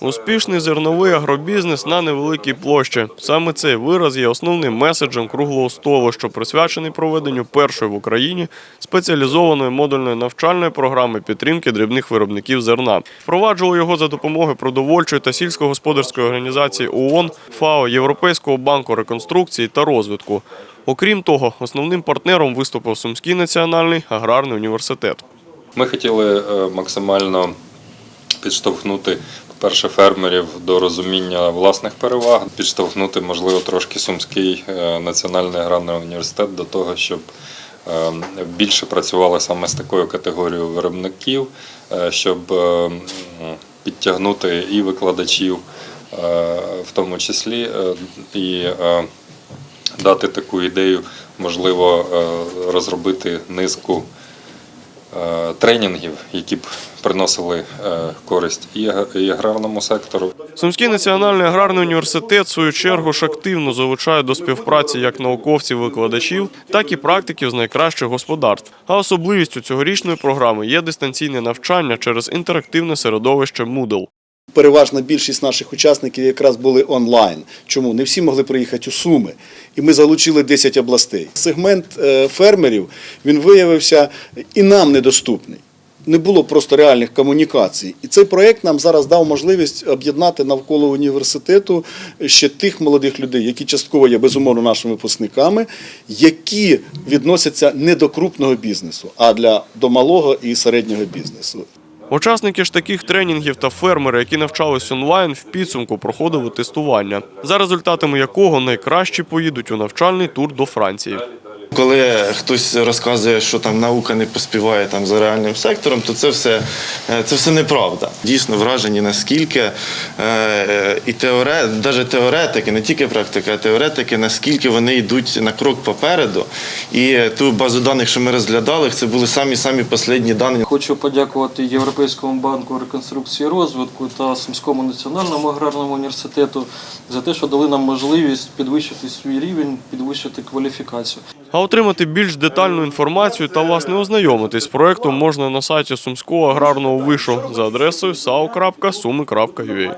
Успішний зерновий агробізнес на невеликій площі. Саме цей вираз є основним меседжем круглого столу, що присвячений проведенню першої в Україні спеціалізованої модульної навчальної програми підтримки дрібних виробників зерна. Впроваджували його за допомогою продовольчої та сільськогосподарської організації ООН, ФАО, Європейського банку реконструкції та розвитку. Окрім того, основним партнером виступив Сумський національний аграрний університет. Ми хотіли е, максимально підштовхнути, по-перше, фермерів до розуміння власних переваг, підштовхнути, можливо, трошки Сумський е, національний аграрний університет до того, щоб е, більше працювали саме з такою категорією виробників, е, щоб підтягнути і викладачів, в тому числі, і дати таку ідею, можливо, розробити низку тренінгів, які б приносили е, користь і аграрному сектору, Сумський національний аграрний університет, в свою чергу, ж активно залучає до співпраці як науковців-викладачів, так і практиків з найкращих господарств. А особливістю цьогорічної програми є дистанційне навчання через інтерактивне середовище Moodle. Переважна більшість наших учасників якраз були онлайн. Чому не всі могли приїхати у Суми, і ми залучили 10 областей. Сегмент е, фермерів він виявився і нам недоступний. Не було просто реальних комунікацій. І цей проєкт нам зараз дав можливість об'єднати навколо університету ще тих молодих людей, які частково є безумовно нашими випускниками, які відносяться не до крупного бізнесу, а для до малого і середнього бізнесу. Учасники ж таких тренінгів та фермери, які навчались онлайн, в підсумку проходили тестування, за результатами якого найкращі поїдуть у навчальний тур до Франції. Коли хтось розказує, що там наука не поспіває там за реальним сектором, то це все, е, це все неправда. Дійсно вражені наскільки е, і теоре, навіть теоретики, не тільки практика, а теоретики, наскільки вони йдуть на крок попереду. І ту базу даних, що ми розглядали, це були самі самі останні дані. Хочу подякувати Європейському банку реконструкції розвитку та Сумському національному аграрному університету за те, що дали нам можливість підвищити свій рівень, підвищити кваліфікацію. А отримати більш детальну інформацію та власне ознайомитись з проектом можна на сайті Сумського аграрного вишу за адресою sao.sumi.ua.